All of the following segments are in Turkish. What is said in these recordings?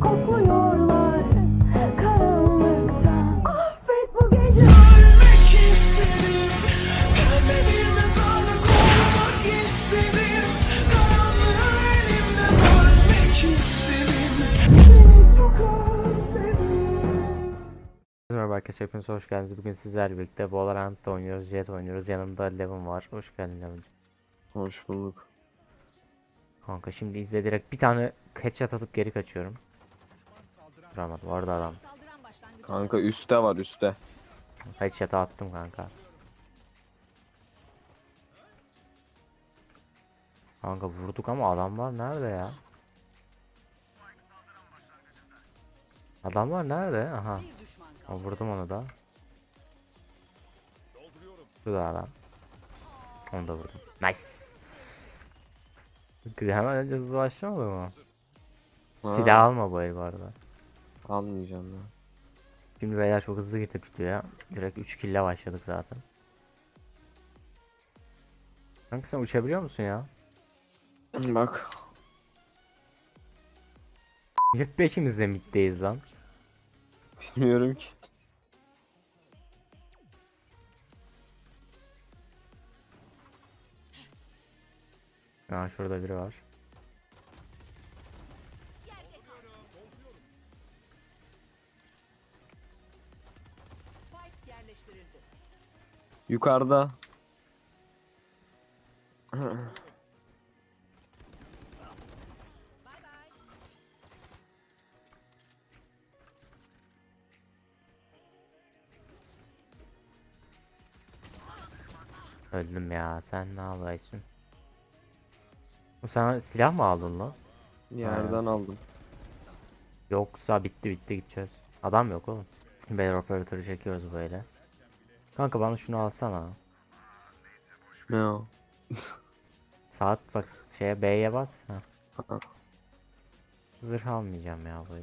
kokluyorlar karanlıkta. Affet bu gece. Ölmek istedim Kalbimi mezarlık olmak istedim Karanlığı elimden ölmek istedim Seni çok özledim. Merhaba arkadaşlar hepiniz hoş geldiniz. Bugün sizlerle birlikte Valorant'ta oynuyoruz, Jet oynuyoruz. Yanımda Levin var. Hoş geldin Levin. Hoş bulduk. Kanka şimdi izle direkt bir tane headshot atıp geri kaçıyorum. Duramadım orada adam. Kanka üstte var üstte. Headshot'ı attım kanka. Kanka vurduk ama adamlar nerede ya? Adamlar nerede? Aha. Ha, vurdum onu da. Şurada adam. Onu da vurdum. Nice. Hemen önce hızlı başlamadı mı? Silah alma bu el bu arada. Almayacağım ya. Şimdi beyler çok hızlı girdik videoya. Direkt 3 kill'le başladık zaten. Kanka sen uçabiliyor musun ya? Bak. Hep beşimiz de middeyiz lan. Bilmiyorum ki. Ha şurada biri var. Yukarıda. Öldüm ya sen ne? Bu Sen silah mı aldın lan? Yerden aldım. Yoksa bitti bitti gideceğiz. Adam yok oğlum. Beyler operatörü çekiyoruz böyle. Kanka bana şunu alsana. Ne o? Saat bak şeye B'ye bas. Ha. Zırh almayacağım ya bu.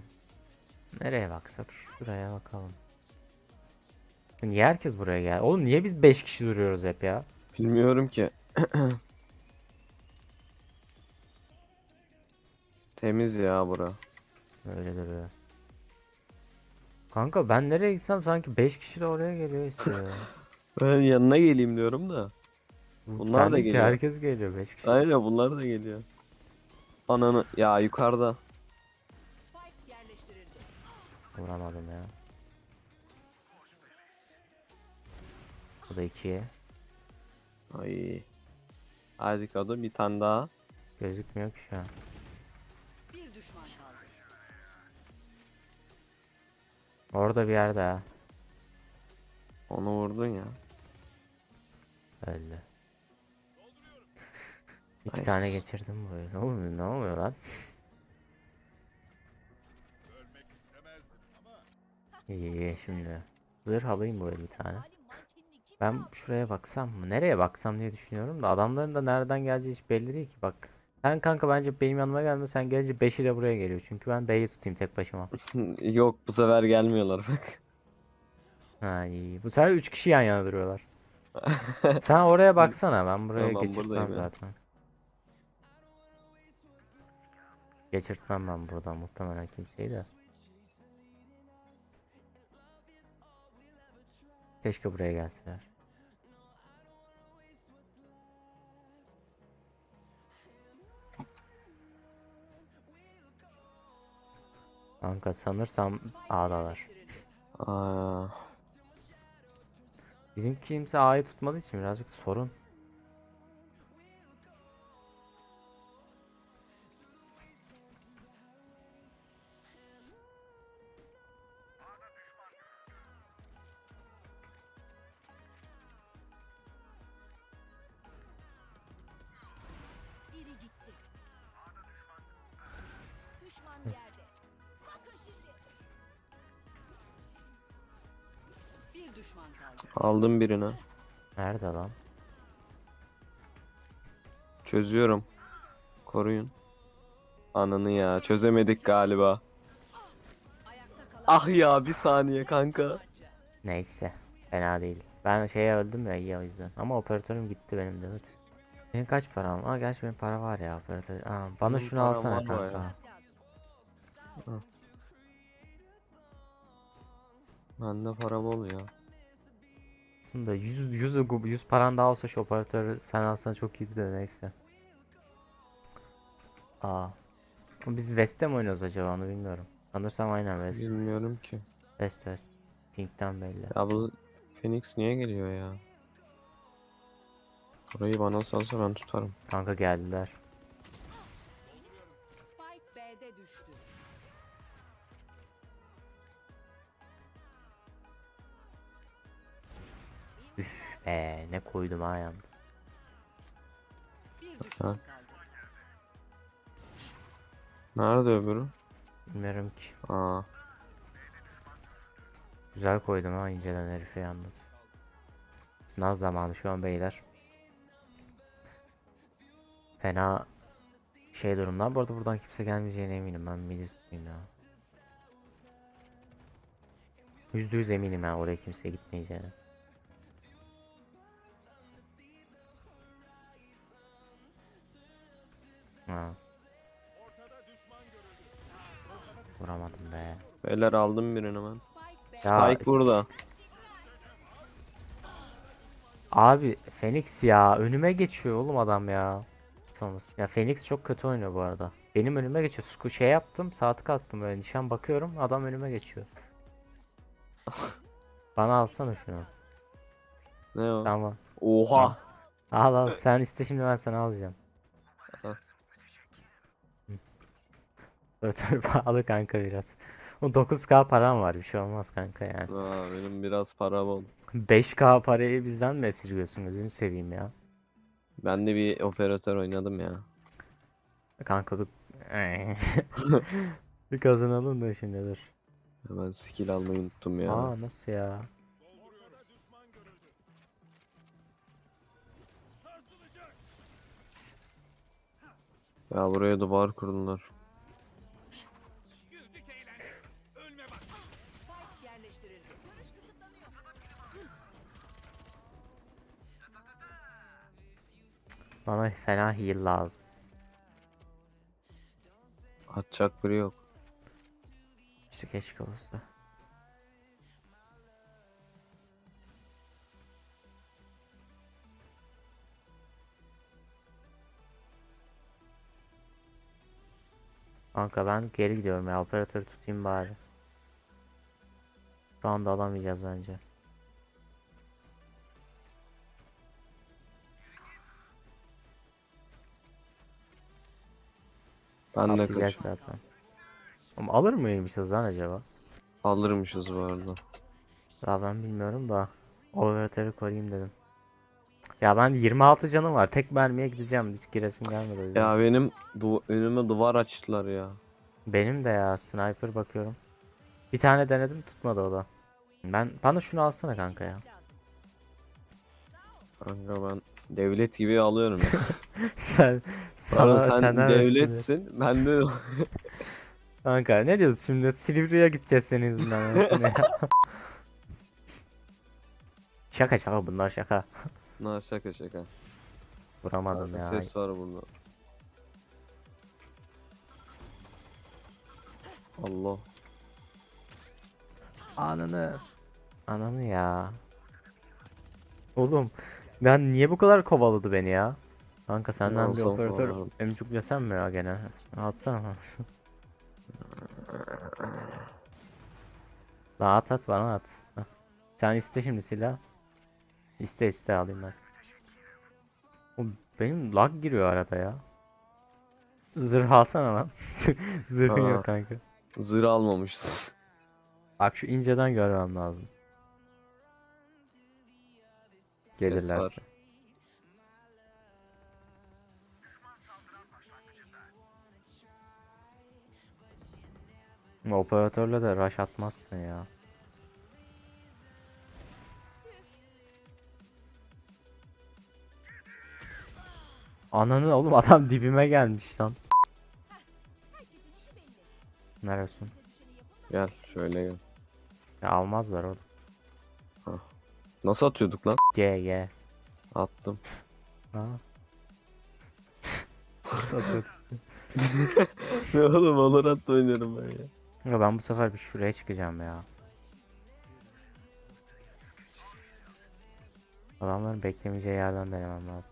Nereye baksak şuraya bakalım. Niye herkes buraya gel? Oğlum niye biz 5 kişi duruyoruz hep ya? Bilmiyorum ki. Temiz ya bura. Öyle duruyor. Kanka ben nereye gitsem sanki 5 kişi de oraya geliyor işte. Ben yanına geleyim diyorum da. Bunlar da geliyor. Herkes geliyor 5 kişi. Aynen bunlar da geliyor. Ananı ya yukarıda. Spike yerleştirildi. Vuramadım ya. Bu da 2'ye. Ay. Hadi kadın bir tane daha. Gözükmüyor ki şu an. Orada bir yerde ha. Onu vurdun ya. Öldü. İki Nice. tane geçirdim böyle. Ne oluyor, ne oluyor lan? İyi iyi şimdi. Zırh alayım böyle bir tane. Ben şuraya baksam mı? Nereye baksam diye düşünüyorum da adamların da nereden geleceği hiç belli değil ki bak. Sen kanka bence benim yanıma gelme sen gelince 5'i de buraya geliyor. Çünkü ben B'yi tutayım tek başıma. Yok bu sefer gelmiyorlar bak. Ha iyi. Bu sefer 3 kişi yan yana duruyorlar. Sen oraya baksana ben buraya Tamam, geçirtmem buradayım ya. zaten. Geçirtmem ben buradan muhtemelen kimseyi de. Keşke buraya gelseler. Kanka sanırsam A'dalar. Aa, Bizim kimse A'yı tutmadığı için birazcık sorun. Aldım birini. Nerede lan? Çözüyorum. Koruyun. Ananı ya çözemedik galiba. Ah ya bir saniye kanka. Neyse. Fena değil. Ben şeye öldüm ya iyi o yüzden. Ama operatörüm gitti benim de. Evet. Benim kaç param? Aa gerçi benim para var ya operatör. Aa, bana Benim şunu alsana kanka. Lazım. Bende para bol ya. Aslında 100 100 gu- 100 paran daha olsa şu operatörü sen alsan çok iyiydi de neyse. Aa. Biz West'te mi oynuyoruz acaba onu bilmiyorum. Sanırsam aynen West. Bilmiyorum ki. West West. Pink'ten belli. Ya bu Phoenix niye geliyor ya? Burayı bana salsa ben tutarım. Kanka geldiler. Üf be ne koydum ha yalnız. Nerede öbürü? Bilmiyorum ki. Aa. Güzel koydum ha inceden herife yalnız. Sınav zamanı şu an beyler. Fena şey durumlar. Bu arada buradan kimse gelmeyeceğine eminim. Ben midi tutayım ya. Yüzde yüz eminim ha oraya kimse gitmeyeceğine. Ha. Vuramadım be. Beyler aldım birini ben. Ya- Spike burada. Abi Phoenix ya önüme geçiyor oğlum adam ya. Thomas. Ya Phoenix çok kötü oynuyor bu arada. Benim önüme geçiyor. Sku şey yaptım, saat attım böyle nişan bakıyorum adam önüme geçiyor. Bana alsana şunu. Ne o? Tamam. Oha. Al al sen iste şimdi ben sana alacağım. Rotör pahalı kanka biraz. O 9k param var bir şey olmaz kanka yani. Aa, benim biraz para bol. 5k parayı bizden mi esirgiyorsun gözünü seveyim ya. Ben de bir operatör oynadım ya. Kanka dur. bir kazanalım da şimdi dur. Ben skill almayı unuttum ya. Aa nasıl ya? Ya buraya duvar kurdular. Bana fena heal lazım. Atacak biri yok. İşte keşke olsa. Kanka ben geri gidiyorum ya operatörü tutayım bari. Şu anda alamayacağız bence. Ben de Atlayacak zaten. Ama alır mıymışız lan acaba? Alırmışız bu arada. Daha ben bilmiyorum da operatörü koruyayım dedim. Ya ben 26 canım var. Tek mermiye gideceğim. Hiç giresim gelmedi. o yüzden. Ya benim du önüme duvar açtılar ya. Benim de ya sniper bakıyorum. Bir tane denedim tutmadı o da. Ben bana şunu alsana kanka ya. Kanka ben devlet gibi alıyorum ya. sen Sana sana sen senden devletsin. Ben de Kanka ne diyorsun şimdi Silivri'ye gideceğiz senin yüzünden. ya, seni ya. şaka şaka bunlar şaka. Na şaka şaka. Vuramadım ya. ses var burada. Allah. Ananı. Ananı ya. Oğlum ben niye bu kadar kovaladı beni ya? Kanka senden bir operatör emcüklesem mi ya gene? Atsana. Lan at at bana at. Sen iste şimdi silah. İste iste alayım ben. Oğlum benim lag giriyor arada ya. Zırh alsana lan. Zırhın Aa. yok kanka. Zırh almamışız. Bak şu inceden görmem lazım. Gelirlerse. var. Operatörle de rush atmazsın ya. Ananı oğlum adam dibime gelmiş lan. Herkesin işi belli. Neresin? Gel şöyle gel. Ya almazlar oğlum. Nasıl atıyorduk lan? G G. Attım. Ha. Nasıl atıyorduk? ne oğlum Valorant oynuyorum ben ya. Ya ben bu sefer bir şuraya çıkacağım ya. Adamların beklemeyeceği yerden denemem lazım.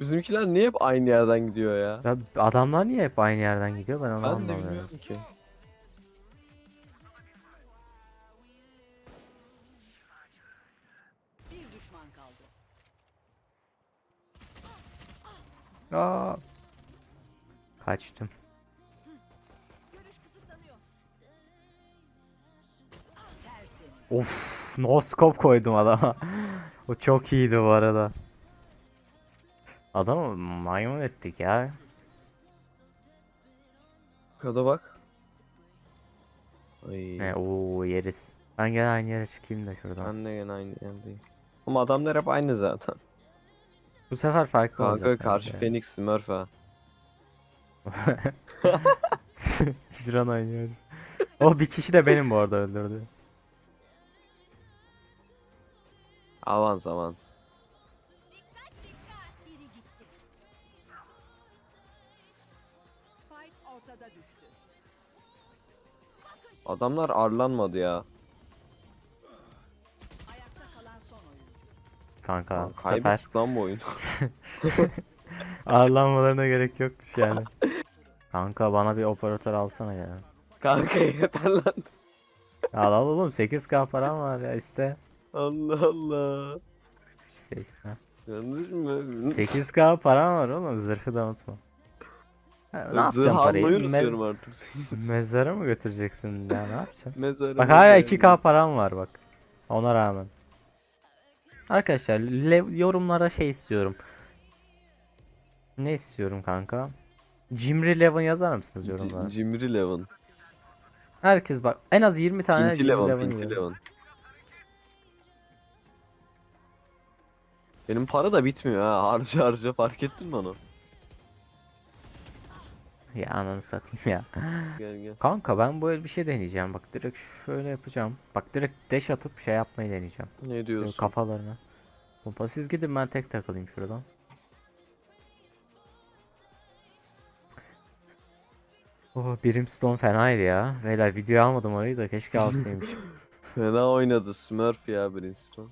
Bizimkiler niye hep aynı yerden gidiyor ya? Ya adamlar niye hep aynı yerden gidiyor ben onu Ben de bilmiyorum ki. Aa. Kaçtım. Of, no scope koydum adama. o çok iyiydi bu arada. Adamı maymun ettik ya. Kada bak. Ay. Ne o yeriz. Ben gene aynı yere çıkayım da şuradan. Ben de gene aynı yerdeyim. Ama adamlar hep aynı zaten. Bu sefer farklı Kanka olacak. karşı bence. Phoenix Smurf ha. bir an oynuyordu. O bir kişi de benim bu arada öldürdü. Avans avans. Biri gitti. Spike ortada düştü. Adamlar arlanmadı ya. Kanka bu sefer lan bu oyunu. ağırlanmalarına gerek yokmuş yani. Kanka bana bir operatör alsana ya. Kanka yeter lan. Al al oğlum 8k param var ya iste. Allah Allah. İste işte. Yanlış mı? 8k param var oğlum zırhı da unutma. Ha, ne yapacağım parayı? Me- artık. mezara mı götüreceksin ya ne yapacaksın? Mezarı. Bak hala 2k param var bak. Ona rağmen. Arkadaşlar yorumlara şey istiyorum. Ne istiyorum kanka? Cimri Levin yazar mısınız yorumlara? Cimri Levin. Herkes bak en az 20 tane Pinti Cimri Pinti yazar. Levin. Benim para da bitmiyor ha. Harca harca fark ettin mi onu? Ya ananı satayım ya. Gel gel. Kanka ben el bir şey deneyeceğim. Bak direkt şöyle yapacağım. Bak direkt dash atıp şey yapmayı deneyeceğim. Ne Böyle diyorsun? kafalarına. Pompa siz gidin ben tek takılayım şuradan. Oh Brimstone fenaydı ya. Beyler video almadım orayı da keşke alsaymış. Fena oynadı Smurf ya Brimstone.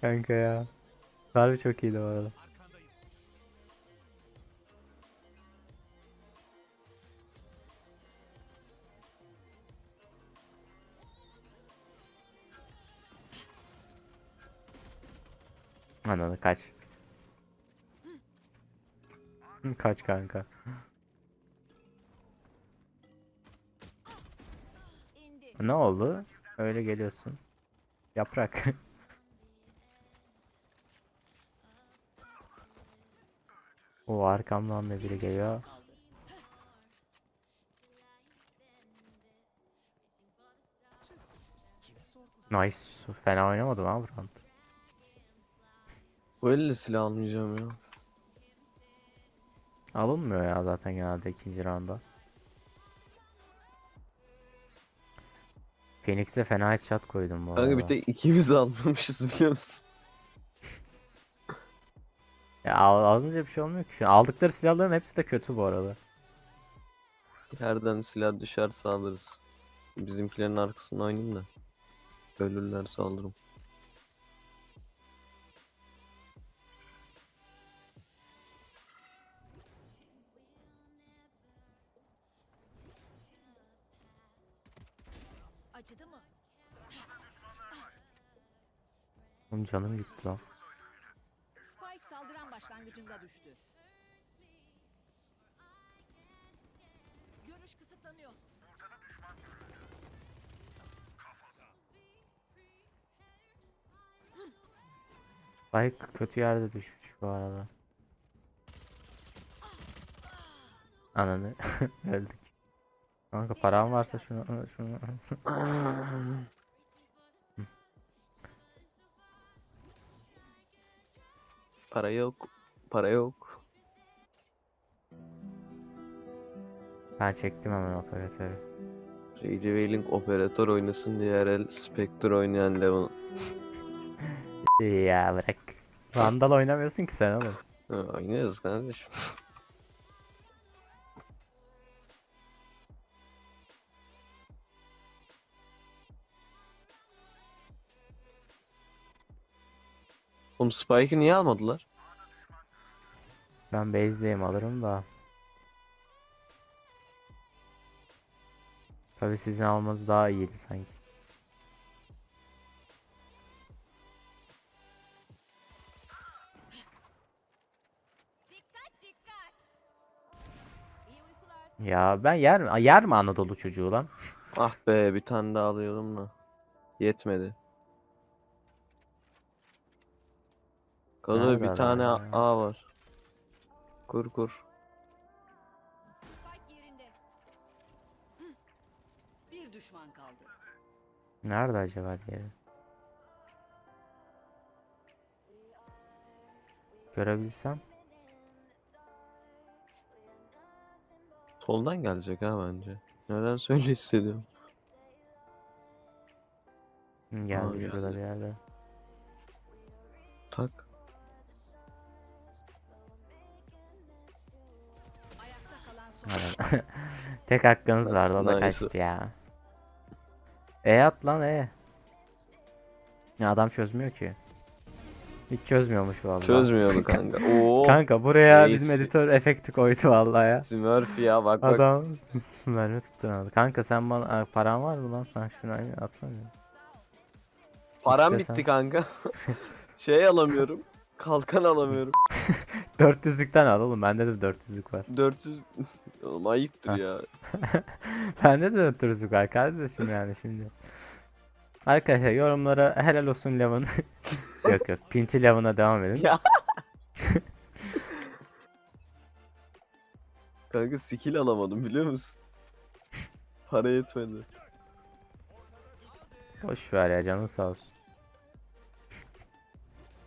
Kanka ya. Harbi çok iyiydi bu arada. Ananı kaç. Kaç kanka. Ne oldu? Öyle geliyorsun. Yaprak. O arkamdan da biri geliyor. Nice. Fena oynamadım ha round. Bu elle silah almayacağım ya. Alınmıyor ya zaten genelde ikinci rounda. Phoenix'e fena headshot koydum bu Kanka arada. bir tek ikimiz almamışız biliyor musun? Ya al- alınca bir şey olmuyor ki. Aldıkları silahların hepsi de kötü bu arada. Yerden silah düşerse alırız. Bizimkilerin arkasında oynayayım da. Ölürlerse alırım. Acıdı mı? Oğlum canım gitti lan. Spike saldıran başlangıcında düştü. Görüş kısıtlanıyor. Spike kötü yerde düşmüş bu arada. Ananı öldük. Kanka param varsa şunu şunu Para yok. Para yok. ben çektim hemen operatörü. Ray Wailing operatör oynasın el Spectre oynayan Levin. Ya bırak. Vandal oynamıyorsun ki sen oğlum. Ha, oynarız kardeşim. Oğlum Spike'ı niye almadılar? Ben base'deyim alırım da. Tabii sizin almanız daha iyiydi sanki. Ya ben yer mi? Yer mi Anadolu çocuğu lan? Ah be bir tane daha alıyordum da. Yetmedi. Nerede bir tane? A var. Kur kur. Spike yerinde. Hı. Bir düşman kaldı. Nerede acaba diye. Görebilsem. Soldan gelecek ha bence. Neden söyle hissediyorum. Hı, Geldi geldi. şurada bir yerde. Tek hakkınız vardı o da Nice. kaçtı ya. E at lan e. Ya adam çözmüyor ki. Hiç çözmüyormuş vallahi. Çözmüyordu kanka. Oo. Kanka buraya Reis. bizim editör efekti koydu vallahi ya. Smurf ya bak bak. Adam mermi tutturamadı. Kanka sen bana Aa, paran var mı lan? Sen şunu atsana. Param İstesen. bitti kanka. şey alamıyorum. Kalkan alamıyorum. 400'lükten al oğlum. Bende de 400'lük var. 400 Oğlum ayıptır ya. Bende de 400'lük var kardeşim yani şimdi. Arkadaşlar yorumlara helal olsun Lavın. yok yok. Pinti Lavın'a devam edin. Ya. Kanka skill alamadım biliyor musun? Para yetmedi. Boş ver ya canın sağ olsun.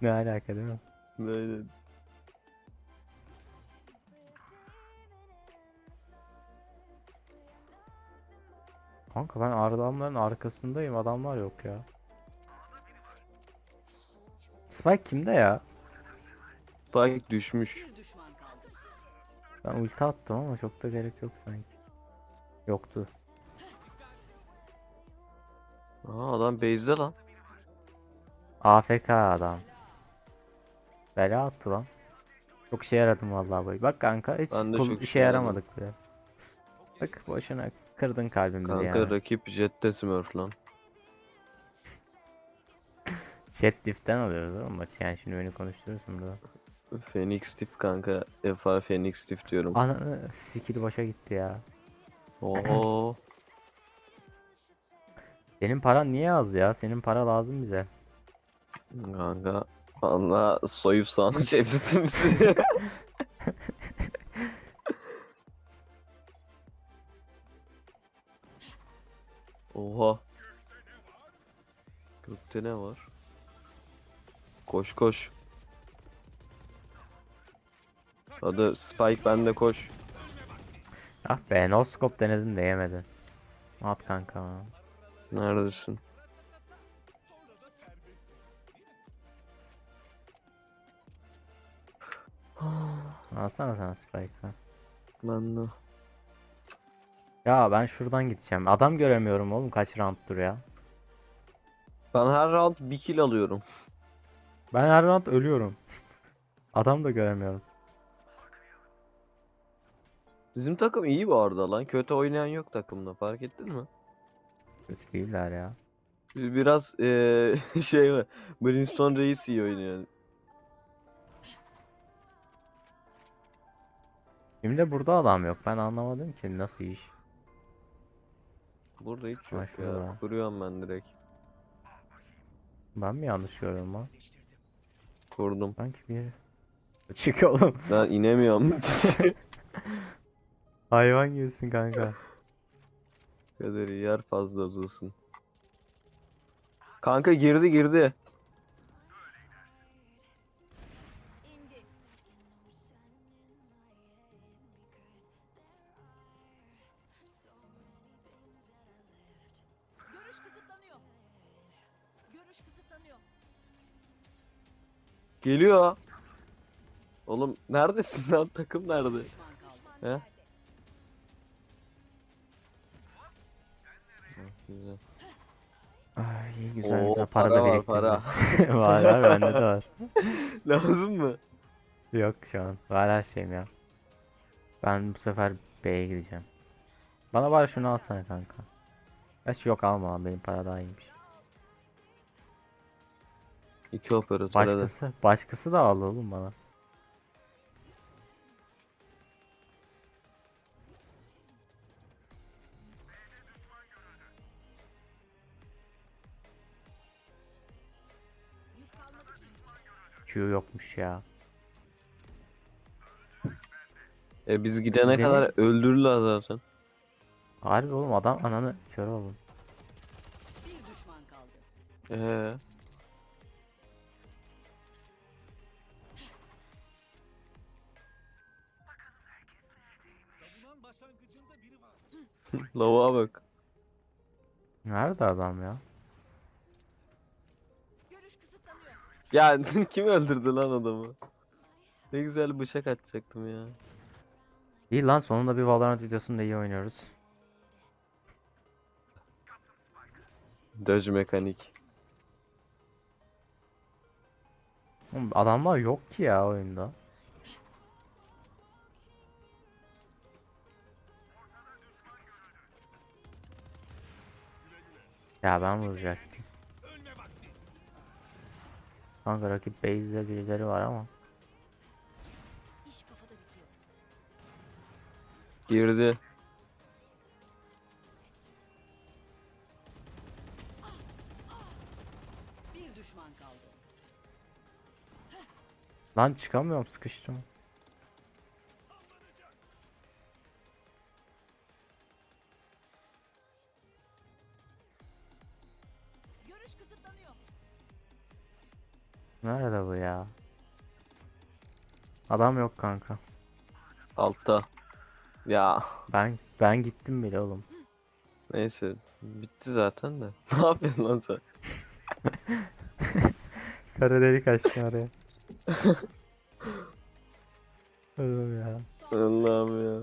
Ne alaka değil mi? Böyle. Kanka ben adamların arkasındayım. Adamlar yok ya. Spike kimde ya? Spike düşmüş. Ben ulti attım ama çok da gerek yok sanki. Yoktu. Aa adam base'de lan. AFK adam. Bela attı lan. Çok işe yaradım vallahi bu. Bak kanka hiç Ben de kul- çok işe işe yaradım. yaramadık bile. Bak boşuna kırdın kalbimizi Kanka yani. rakip Jet'te Smurf lan. Jet Diff'ten alıyoruz ama maçı yani şimdi beni konuşturuyorsun burada. Phoenix Diff kanka. Efa Phoenix Diff diyorum. Ana skill boşa gitti ya. Oo. Senin paran niye az ya? Senin para lazım bize. Kanka. Valla soyup sağını çevirdim bizi. Oha. Gökte ne var? Koş koş. Hadi Spike bende koş. Ah be no scope denedim de yemedi. At kanka. Neredesin? Alsana sen Spike'ı. Ben de. Ya ben şuradan gideceğim. Adam göremiyorum oğlum kaç rounddur ya. Ben her round bir kill alıyorum. Ben her round ölüyorum. Adam da göremiyorum. Bizim takım iyi bu arada lan. Kötü oynayan yok takımda. Fark ettin mi? Kötü değiller ya. Biraz eee şey var. Brimstone Reis iyi oynuyor. Şimdi burada adam yok. Ben anlamadım ki nasıl iş. Burada hiç yok şurada. ya. Kuruyorum ben direkt. Ben mi yanlış görüyorum lan? Kurdum. Sanki bir. Çık oğlum. Ben inemiyorum. Hayvan gibisin kanka. Kadir yer fazla uzasın. Kanka girdi girdi. Geliyor. Oğlum neredesin lan? Takım nerede? He? Güzel. Ay, iyi güzel Oo, güzel para, para da var, biriktireceğim. var var bende de var. Lazım mı? Yok şu an. Var her şeyim ya. Ben bu sefer B'ye gideceğim. Bana bari şunu alsana kanka. Geç yok alma lan benim para daha iyiymiş. İki operatör hadi. Başkası, başkası da al oğlum bana. Q yokmuş ya. E biz gidene Seni- kadar öldürürler zaten. Harbi oğlum adam ananı kör oğlum. Bir düşman kaldı. Ee, lavuğa bak. Nerede adam ya? Ya kim öldürdü lan adamı? Ne güzel bıçak atacaktım ya. İyi lan sonunda bir Valorant videosunda iyi oynuyoruz. Dodge mekanik. Oğlum adamlar yok ki ya oyunda. Ya ben vuracaktım. Kanka rakip base'de birileri var ama. İş kafada bitiyor. Girdi. Bir düşman kaldı. Lan çıkamıyorum sıkıştım. Nerede bu ya? Adam yok kanka. Altta. Ya Ben ben gittim bile oğlum. neyse. Bitti zaten de. Ne yapıyorsun lan sen? Kara delik açtı oraya. Oğlum ya. Allah'ım ya.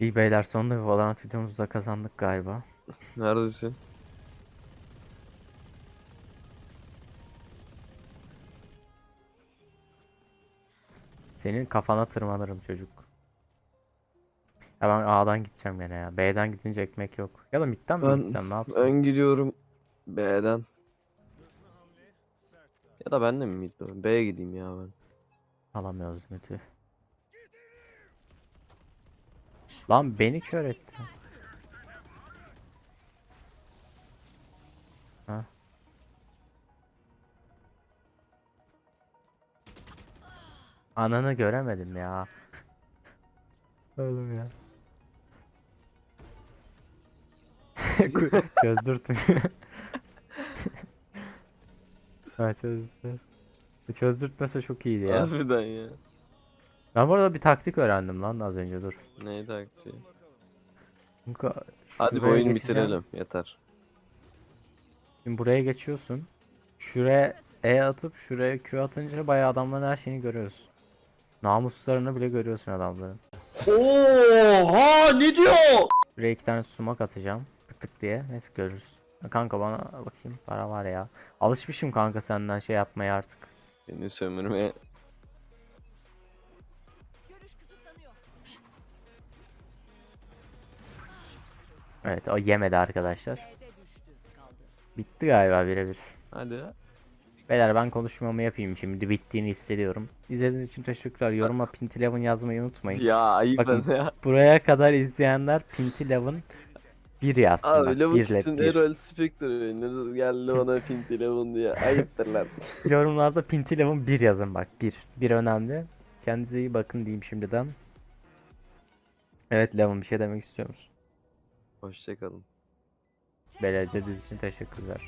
İyi beyler sonunda bir Valorant videomuzda kazandık galiba. Neredesin? Senin kafana tırmanırım çocuk. Ya ben A'dan gideceğim gene ya. B'den gidince ekmek yok. Ya da midden mi Ben- gitsem ne yapsam? Ben gidiyorum B'den. Ya da ben de mi mid dön- B'ye gideyim ya ben. Alamıyoruz müdür. Lan beni kör etti. Ananı göremedim ya. Oğlum ya. Çözdürtün. ha çözdür. Çözdürtmese çok iyiydi ya. Harbiden ya. Ben bu arada bir taktik öğrendim lan az önce dur. Neyi taktiği? Kanka, Hadi bir şuraya oyun geçeceğim. bitirelim. Yeter. Şimdi buraya geçiyorsun. Şuraya E atıp şuraya Q atınca bayağı adamların her şeyini görüyorsun. Namuslarını bile görüyorsun adamların. Oha ne diyor? Şuraya iki tane sumak atacağım. Tık tık diye. Neyse görürüz. Kanka bana bakayım para var ya. Alışmışım kanka senden şey yapmaya artık. Seni sömürmeye. Evet o yemedi arkadaşlar. B'de düştü. Kaldı. Bitti galiba birebir. Hadi. Beyler ben konuşmamı yapayım şimdi bittiğini hissediyorum. İzlediğiniz için teşekkürler. Yoruma Pintileven yazmayı unutmayın. Ya ayıp Bakın. lan ya. Buraya kadar izleyenler Pintileven 1 yazsın. Abi lavuk 1 let için 1. Erol Spectre oynuyoruz. Geldi bana Pinti Lavun diye. Ayıptır lan. Yorumlarda Pintileven 1 yazın bak 1. 1 önemli. Kendinize iyi bakın diyeyim şimdiden. Evet Levin bir şey demek istiyor musun? Hoşçakalın. Beyler izlediğiniz için teşekkürler.